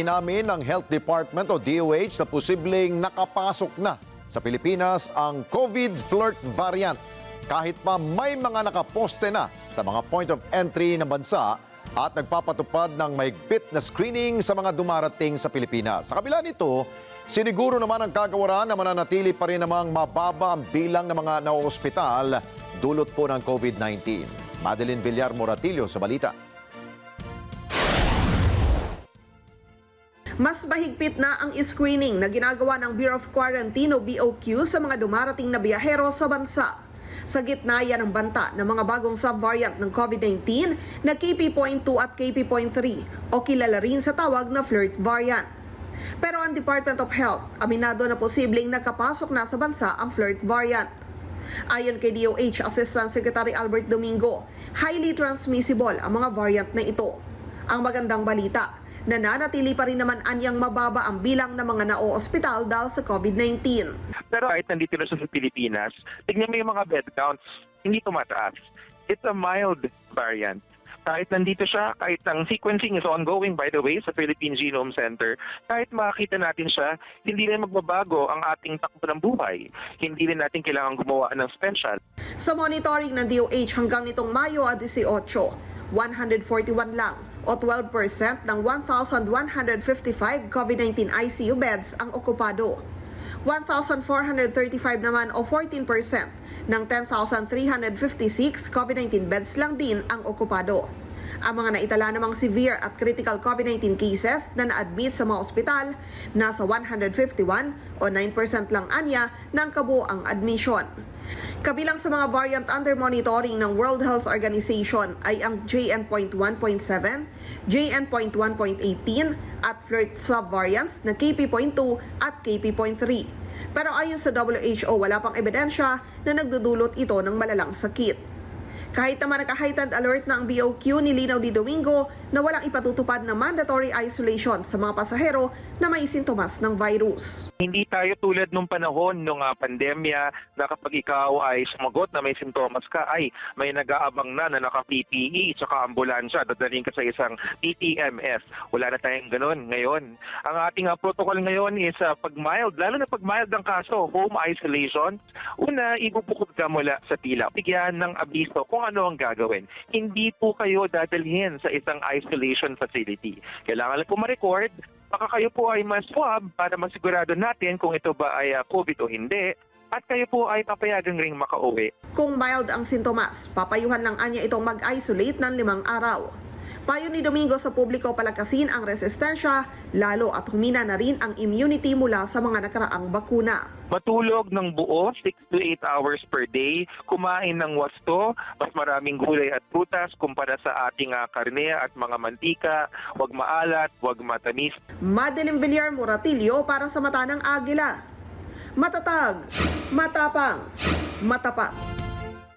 inamin ng Health Department o DOH na posibleng nakapasok na sa Pilipinas ang COVID flirt variant. Kahit pa may mga nakaposte na sa mga point of entry ng bansa at nagpapatupad ng mahigpit na screening sa mga dumarating sa Pilipinas. Sa kabila nito, siniguro naman ang kagawaran na mananatili pa rin namang mababa ang bilang ng mga naoospital dulot po ng COVID-19. Madeline Villar Moratillo sa balita. Mas mahigpit na ang screening na ginagawa ng Bureau of Quarantine o BOQ sa mga dumarating na biyahero sa bansa. Sa gitna yan ang banta ng mga bagong subvariant ng COVID-19 na KP.2 at KP.3 o kilala rin sa tawag na flirt variant. Pero ang Department of Health, aminado na posibleng nakapasok na sa bansa ang flirt variant. Ayon kay DOH Assistant Secretary Albert Domingo, highly transmissible ang mga variant na ito. Ang magandang balita, nananatili pa rin naman anyang mababa ang bilang ng mga nao-ospital dahil sa COVID-19. Pero kahit nandito na sa Pilipinas, tignan mo yung mga bed counts, hindi tumataas. It's a mild variant. Kahit nandito siya, kahit ang sequencing is ongoing by the way sa Philippine Genome Center, kahit makita natin siya, hindi rin magbabago ang ating takbo ng buhay. Hindi rin natin kailangan gumawa ng special. Sa monitoring ng DOH hanggang nitong Mayo 18, 141 lang o 12% ng 1,155 COVID-19 ICU beds ang okupado. 1,435 naman o 14% ng 10,356 COVID-19 beds lang din ang okupado. Ang mga naitala namang severe at critical COVID-19 cases na na-admit sa mga ospital, nasa 151 o 9% lang anya ng kabuoang admission. Kabilang sa mga variant under monitoring ng World Health Organization ay ang JN.1.7, JN.1.18 at flirt subvariants na KP.2 at KP.3. Pero ayon sa WHO, wala pang ebidensya na nagdudulot ito ng malalang sakit. Kahit naman naka-heightened alert na ang BOQ, nilinaw ni Domingo na walang ipatutupad na mandatory isolation sa mga pasahero na may sintomas ng virus. Hindi tayo tulad nung panahon nung ah, pandemya na kapag ikaw ay sumagot na may simptomas ka, ay may nag-aabang na na naka-PPE tsaka ambulansya, dadaling ka sa isang TTMS. Wala na tayong ganun ngayon. Ang ating ah, protocol ngayon is ah, pag mild, lalo na pag mild ang kaso, home isolation, una, ibubukod ka mula sa tila. Bigyan ng abiso kung ano ang gagawin. Hindi po kayo dadalhin sa isang isolation facility. Kailangan lang po ma-record baka kayo po ay mas-swab para masigurado natin kung ito ba ay ah, COVID o hindi at kayo po ay papayagang ring makauwi. Kung mild ang sintomas, papayuhan lang anya itong mag-isolate ng limang araw. Payo ni Domingo sa publiko palakasin ang resistensya, lalo at humina na rin ang immunity mula sa mga nakaraang bakuna. Matulog ng buo 6 to 8 hours per day, kumain ng wasto, mas maraming gulay at prutas kumpara sa ating ah, karne at mga mantika, huwag maalat, huwag matamis. Madeline Villar Moratillo para sa Mata ng Agila. Matatag, matapang, matapat.